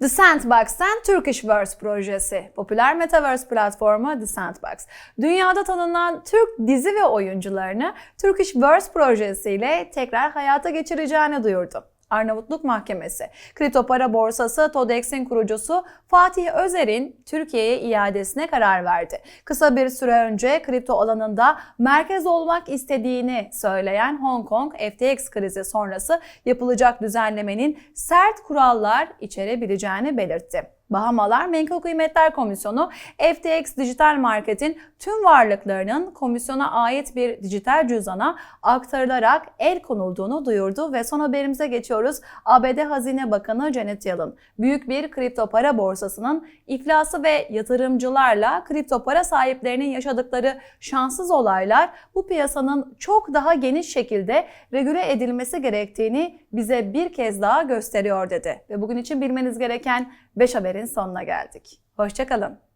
The Sandbox'ten Turkishverse projesi, popüler metaverse platformu The Sandbox. Dünyada tanınan Türk dizi ve oyuncularını Turkishverse projesiyle tekrar hayata geçireceğini duyurdu. Arnavutluk Mahkemesi, kripto para borsası Todex'in kurucusu Fatih Özer'in Türkiye'ye iadesine karar verdi. Kısa bir süre önce kripto alanında merkez olmak istediğini söyleyen Hong Kong FTX krizi sonrası yapılacak düzenlemenin sert kurallar içerebileceğini belirtti. Bahamalar Menkul Kıymetler Komisyonu FTX Dijital Market'in tüm varlıklarının komisyona ait bir dijital cüzdana aktarılarak el konulduğunu duyurdu ve son haberimize geçiyoruz. ABD Hazine Bakanı Janet Yellen, büyük bir kripto para borsasının iflası ve yatırımcılarla kripto para sahiplerinin yaşadıkları şanssız olaylar bu piyasanın çok daha geniş şekilde regüle edilmesi gerektiğini bize bir kez daha gösteriyor dedi. Ve bugün için bilmeniz gereken 5 haberin sonuna geldik. Hoşçakalın.